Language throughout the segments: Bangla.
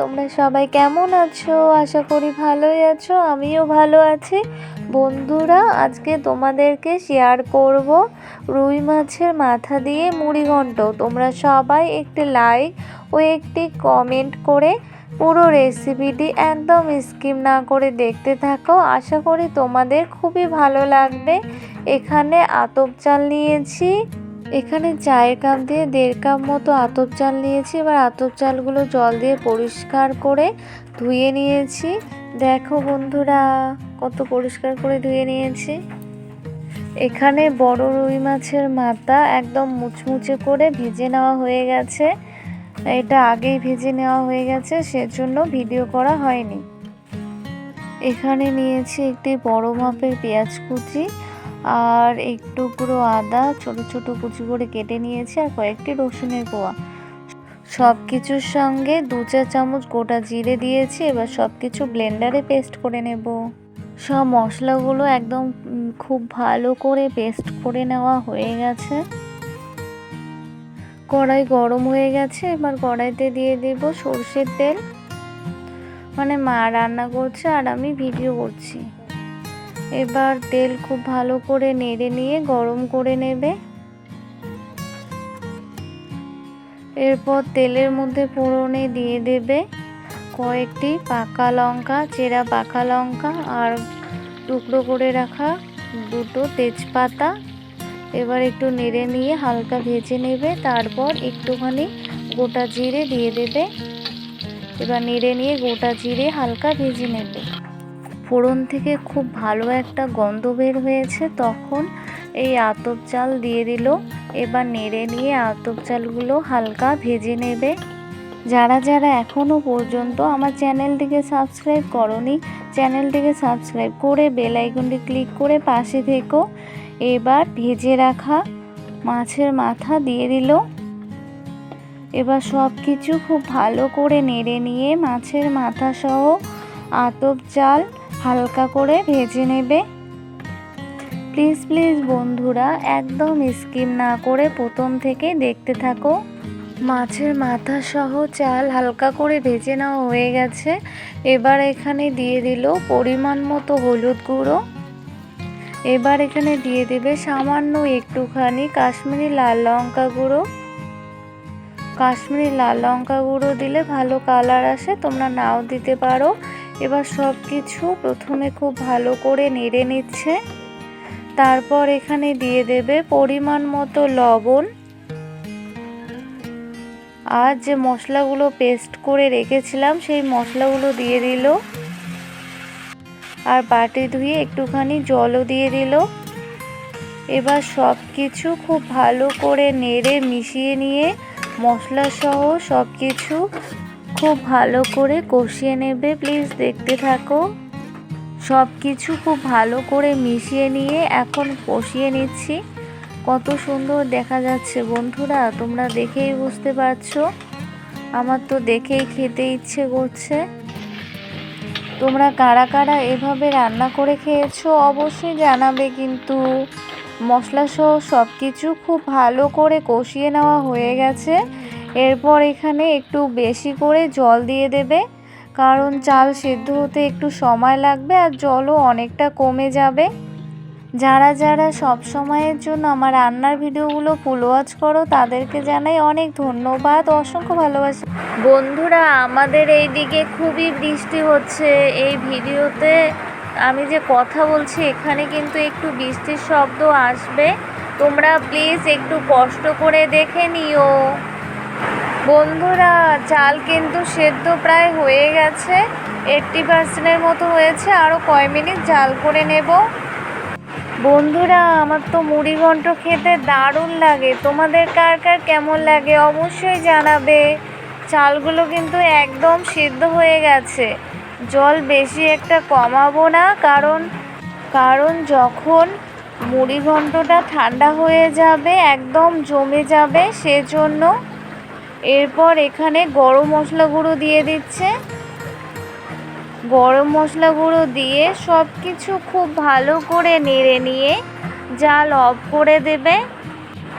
তোমরা সবাই কেমন আছো? আশা করি ভালোই আছো, আমিও ভালো আছি। বন্ধুরা, আজকে তোমাদেরকে শেয়ার করব রুই মাছের মাথা দিয়ে মুড়িঘণ্ট তোমরা সবাই একটি লাইক ও একটি কমেন্ট করে পুরো রেসিপিটি একদম স্কিম না করে দেখতে থাকো। আশা করি তোমাদের খুবই ভালো লাগবে। এখানে আতপ চাল নিয়েছি এখানে চায়ের কাপ দিয়ে দেড় কাপ মতো আতপ চাল নিয়েছি। এবার আতপ চালগুলো জল দিয়ে পরিষ্কার করে ধুয়ে নিয়েছি। দেখো বন্ধুরা, কত পরিষ্কার করে ধুয়ে নিয়েছি। এখানে বড় রুই মাছের মাথা একদম মুচমুচে করে ভেজে নেওয়া হয়ে গেছে। এটা আগেই ভেজে নেওয়া হয়ে গেছে, সেজন্য ভিডিও করা হয়নি। এখানে নিয়েছি একটি বড় মাপের পেঁয়াজ কুচি। আর একটু পুরো আদা, ছোট ছোট কুচি করে কেটে নিয়েছি আর কয়েকটি রসুনের কোয়া। সব কিছুর সঙ্গে দু চা চামচ গোটা জিরে দিয়েছি, এবার সব কিছু ব্লেন্ডারে পেস্ট করে নেব। সব মশলাগুলো একদম খুব ভালো করে পেস্ট করে নেওয়া হয়ে গেছে। কড়াই গরম হয়ে গেছে, এবার কড়াইতে দিয়ে দেব সর্ষের তেল। মানে মা রান্না করছে আর আমি ভিডিও করছি। এবার তেল খুব ভালো করে নেড়ে নিয়ে গরম করে নেবে। এরপর তেলের মধ্যে ফোড়নে দিয়ে দেবে কয়েকটি পাকা লঙ্কা, চেরা পাকা লঙ্কা আর টুকরো করে রাখা দুটো তেজপাতা। এবার একটু নেড়ে নিয়ে হালকা ভেজে নেবে, তারপর একটুখানি গোটা জিরে দিয়ে দেবে। এবার নেড়ে নিয়ে গোটা জিরে হালকা ভেজে নেবে। ফোড়ন থেকে খুব ভালো একটা গন্ধ বের হয়েছে। তখন এই আতপ চাল দিয়ে দিল। এবার নেড়ে নিয়ে আতপ চালগুলো হালকা ভেজে নেবে। যারা যারা এখনও পর্যন্ত আমার চ্যানেলটিকে সাবস্ক্রাইব করনি, চ্যানেলটিকে সাবস্ক্রাইব করে বেল আইকনটি ক্লিক করে পাশে থেকো। এবার ভেজে রাখা মাছের মাথা দিয়ে দিল। এবার সব কিছু খুব ভালো করে নেড়ে নিয়ে মাছের মাথা সহ আতপ চাল হালকা করে ভেজে নেবে। প্লিজ প্লিজ বন্ধুরা, একদম স্কিম না করে প্রথম থেকে দেখতে থাকো। মাছের মাথা সহ চাল হালকা করে ভেজে নেওয়া হয়ে গেছে। এবার এখানে দিয়ে দিল পরিমাণ মতো হলুদ গুঁড়ো। এবার এখানে দিয়ে দেবে সামান্য একটুখানি কাশ্মীরি লাল লঙ্কা গুঁড়ো। কাশ্মীরি লাল লঙ্কা গুঁড়ো দিলে ভালো কালার আসে, তোমরা নাও দিতে পারো। এবার সব কিছু প্রথমে খুব ভালো করে নেড়ে নিচ্ছে। তারপর এখানে দিয়ে দেবে পরিমাণ মতো লবণ। আর যে মশলাগুলো পেস্ট করে রেখেছিলাম, সেই মশলাগুলো দিয়ে দিল। আর বাটি ধুয়ে একটুখানি জলও দিয়ে দিল। এবার সব কিছু খুব ভালো করে নেড়ে মিশিয়ে নিয়ে মশলা সহ সব কিছু খুব ভালো করে কষিয়ে নেবে। প্লিজ দেখতে থাকো। সব কিছু খুব ভালো করে মিশিয়ে নিয়ে এখন কষিয়ে নিচ্ছি। কত সুন্দর দেখা যাচ্ছে বন্ধুরা, তোমরা দেখেই বুঝতে পারছ। আমার তো দেখেই খেতে ইচ্ছে করছে। তোমরা কারা কারা এভাবে রান্না করে খেয়েছো অবশ্যই জানাবে, কিন্তু মশলা সহ সব কিছু খুব ভালো করে কষিয়ে নেওয়া হয়ে গেছে। এরপর এখানে একটু বেশি করে জল দিয়ে দেবে, কারণ চাল সিদ্ধ হতে একটু সময় লাগবে আর জলও অনেকটা কমে যাবে। যারা যারা সব সময়ের জন্য আমার রান্নার ভিডিওগুলো ফুল ওয়াচ করো, তাদেরকে জানাই অনেক ধন্যবাদ, অসংখ্য ভালোবাসা। বন্ধুরা, আমাদের এই দিকে খুবই বৃষ্টি হচ্ছে এই ভিডিওতে। আমি যে কথা বলছি, এখানে কিন্তু একটু বৃষ্টির শব্দ আসবে। তোমরা প্লিজ একটু কষ্ট করে দেখে নিও। বন্ধুরা, চাল কিন্তু সেদ্ধ প্রায় হয়ে গেছে। এইট্টি পার্সেন্টের মতো হয়েছে। আরও কয় মিনিট জাল করে নেব। বন্ধুরা, আমার তো মুড়ি ঘন্ট খেতে দারুণ লাগে। তোমাদের কার কার কেমন লাগে অবশ্যই জানাবে। চালগুলো কিন্তু একদম সিদ্ধ হয়ে গেছে। জল বেশি একটা কমাবো না, কারণ কারণ যখন মুড়ি ঘন্টটা ঠান্ডা হয়ে যাবে, একদম জমে যাবে, সেজন্য এরপর এখানে গরম মশলা গুঁড়ো দিয়ে দিচ্ছে। গরম মশলা গুঁড়ো দিয়ে সব কিছু খুব ভালো করে নেড়ে নিয়ে জাল অফ করে দেবে।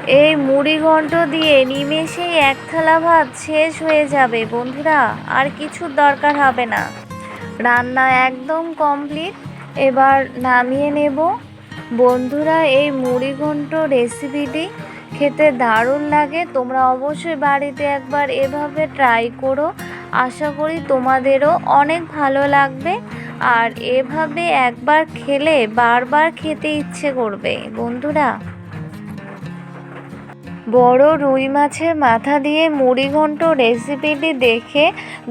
এই মুড়ি ঘন্ট দিয়ে নিমেষেই এক থালা ভাত শেষ হয়ে যাবে, বন্ধুরা। আর কিছুর দরকার হবে না। রান্না একদম কমপ্লিট। এবার নামিয়ে নেব। বন্ধুরা, এই মুড়ি ঘন্ট রেসিপিটি খেতে দারুণ লাগে। তোমরা অবশ্যই বাড়িতে একবার এভাবে ট্রাই করো। আশা করি তোমাদেরও অনেক ভালো লাগবে। আর এভাবে একবার খেলে বারবার খেতে ইচ্ছে করবে। বন্ধুরা বড় রুই মাছের মাথা দিয়ে মুড়ি ঘন্ট রেসিপিটি দেখে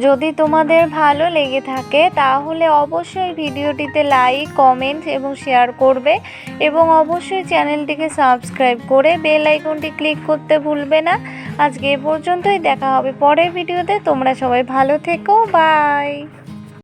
যদি তোমাদের ভালো লেগে থাকে, তাহলে অবশ্যই ভিডিওটিতে লাইক কমেন্ট এবং শেয়ার করবে এবং অবশ্যই চ্যানেলটিকে সাবস্ক্রাইব করে বেল আইকনটি ক্লিক করতে ভুলবে না। আজকে এ পর্যন্তই, দেখা হবে পরের ভিডিওতে। তোমরা সবাই ভালো থেকো বাই